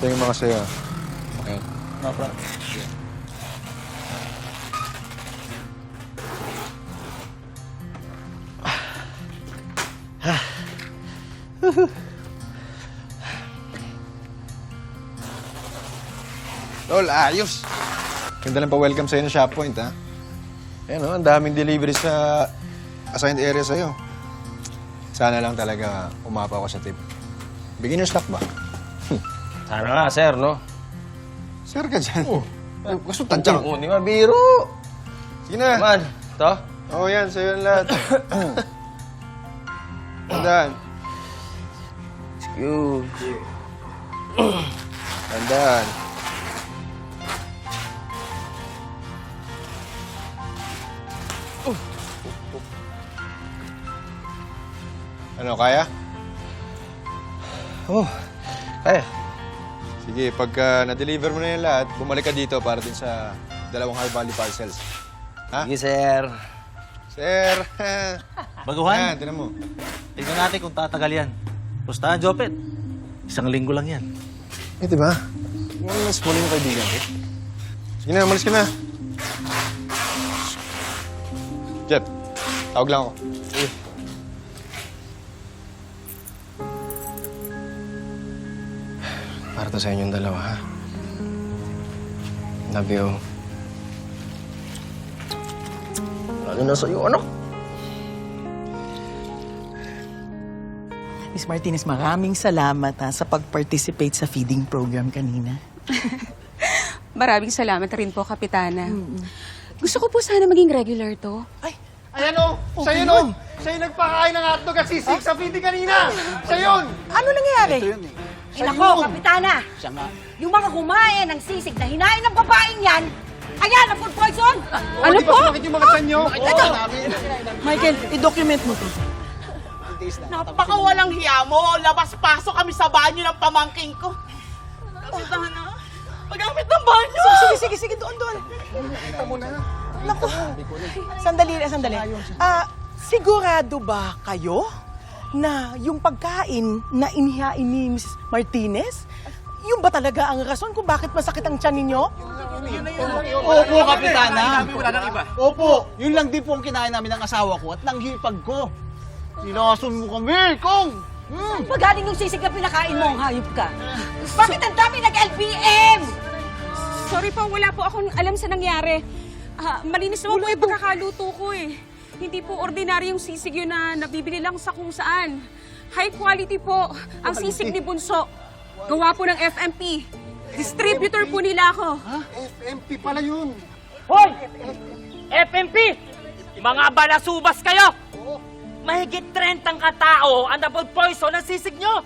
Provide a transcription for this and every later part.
Ito yung mga sayo. Okay. No problem. Tol, ayos. Ganda lang pa-welcome sa'yo ng Shoppoint, ha? Ayan, oh, ang daming delivery sa assigned area sa'yo. Sana lang talaga umapa ako sa tip. Beginner's luck ba? Sana nga, sir, no? Sir ka dyan. Oh. Ay, Gusto tansyang. Oh, di mabiro. Sige na. Man, to? Oo, oh, yan. Sa'yo yung lahat. Tandaan. Excuse. Tandaan. Ano, kaya? Oh, kaya. Sige, pagka na-deliver mo na yung lahat, bumalik ka dito para din sa dalawang high value parcels. Ha? Sige, sir. Sir! Baguhan, Yan, tinan mo. tignan natin kung tatagal yan. Pustahan, Jopet. Isang linggo lang yan. Eh, di ba? Yung mas muli yung kaibigan ko. Sige na, umalis ka na. Jeff, tawag lang ako. To sa inyong dalawa, ha? Love you. Lalo na sa'yo, anak. Miss Martinez, maraming salamat ha, sa pag-participate sa feeding program kanina. Maraming salamat rin po, Kapitana. Gusto ko po sana maging regular to. Ay, Ayan o! Siya yun o! Siya yung nagpakain ng hotdog at sisig sa feeding kanina! Siya yun! ano nangyayari? Ay, nako, Kapitana! Yung mga kumain ng sisig na hinain ng babaeng yan, ayan, na food poison! Ano Di ba po? sumakit yung mga tiyan nyo? Michael, i-document mo to. Napakawalang hiya mo. Labas-pasok kami sa banyo ng pamangking ko. Kapitana, magamit ng banyo! Sige, sige, sige, doon, doon. Naku, sandali, sandali. Ah, sigurado ba kayo na yung pagkain na inihain ni Mrs. Martinez, yun ba talaga ang rason kung bakit masakit ang tiyan ninyo? Opo, Kapitana. Opo, yun lang din po ang kinain namin ng asawa ko at ng hipag ko. Nilason mo kami, Kong! Saan pa galing yung sisig na pinakain mo, ang hayop ka? Bakit ang dami nag-LPM? Sorry po, wala po akong alam sa nangyari. Ah, malinis naman po yung pagkakaluto ko eh. Hindi po ordinaryong sisig yun na nabibili lang sa kung saan. High quality po ang sisig ni Bunso. Gawa po ng FMP. Distributor po nila ako. MP pala yun! Hoy! FMP! Mga balasubas kayo! Mahigit 30 katao ang na-food poison ng sisig nyo!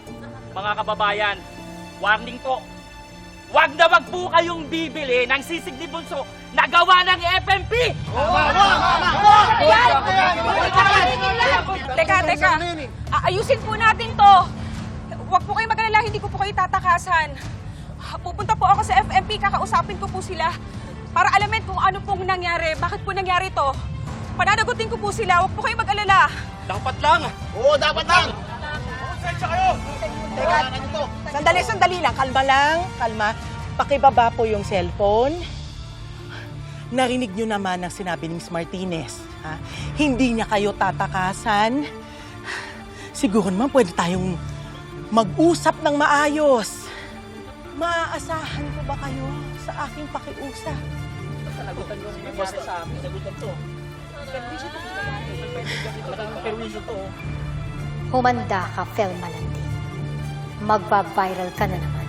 Mga kababayan, warning po. Wag na wag po kayong bibili ng sisig ni Bunso na gawa ng FMP! Teka, teka. Aayusin po natin to. Huwag po kayo mag-alala, hindi ko po kayo tatakasan. Pupunta po ako sa FMP, kakausapin ko po sila para alamin kung ano pong nangyari, bakit po nangyari to. Pananagutin ko po sila, huwag po kayo mag-alala. Dapat lang! Oo, dapat lang! Teka, sandali, sandali lang. Kalma lang, kalma. Pakibaba po yung cellphone. Narinig nyo naman ang sinabi ni Miss Martinez. Ha? Hindi niya kayo tatakasan. Siguro naman pwede tayong mag-usap ng maayos. Maaasahan ko ba kayo sa aking pakiusap? Humanda ka, Fel Malandi. Magva-viral ka na naman.